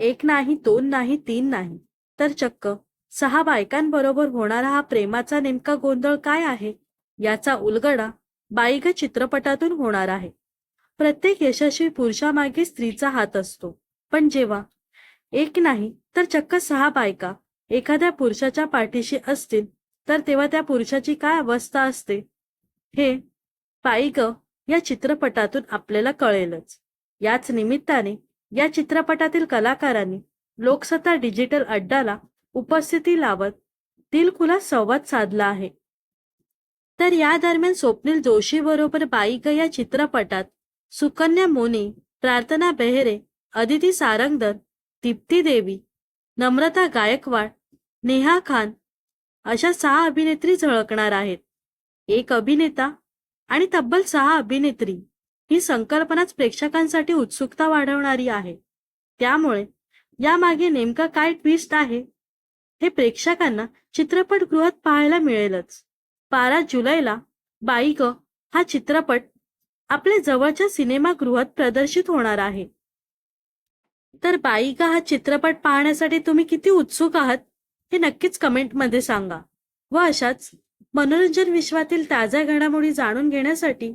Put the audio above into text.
एक नाही दोन नाही तीन नाही. तर चक्क सहा बायकांबरोबर होणारा हा प्रेमाचा नेमका गोंधळ काय आहे? याचा उलगडा बाईग चित्रपटातून होणार आहे. प्रत्येक यशस्वी पुरुषामागे स्त्रीचा हात असतो. पण जेव्हा एक नाही तर चक्क सहा बायका एखाद्या पुरुषाच्या पाठीशी असतील तर तेव्हा त्या पुरुषाची काय अवस्था असते? हे पाईग या चित्रपटातून आपल्याला कळेलच. याच निमित्ताने या चित्रपटातील कलाकारांनी लोकसत्ता डिजिटल अड्डाला उपस्थिती लावत दिलखुला संवाद साधला आहे. तर या दरम्यान स्वप्नील जोशी बरोबर बाईक या चित्रपटात सुकन्या मोनी प्रार्थना बेहरे अदिती सारंगदर दीप्ती देवी नम्रता गायकवाड नेहा खान अशा सहा अभिनेत्री झळकणार आहेत. एक अभिनेता आणि तब्बल सहा अभिनेत्री ही संकल्पनाच प्रेक्षकांसाठी उत्सुकता वाढवणारी आहे. त्यामुळे यामागे नेमका काय ट्विस्ट आहे? हे प्रेक्षकांना चित्रपटगृहात पाहायला मिळेलच. बारा जुलैला बाईक हा चित्रपट आपल्या जवळच्या सिनेमागृहात प्रदर्शित होणार आहे. तर बाईका हा चित्रपट पाहण्यासाठी तुम्ही किती उत्सुक आहात? हे नक्कीच कमेंटमध्ये सांगा. व अशाच मनोरंजन विश्वातील ताज्या घडामोडी जाणून घेण्यासाठी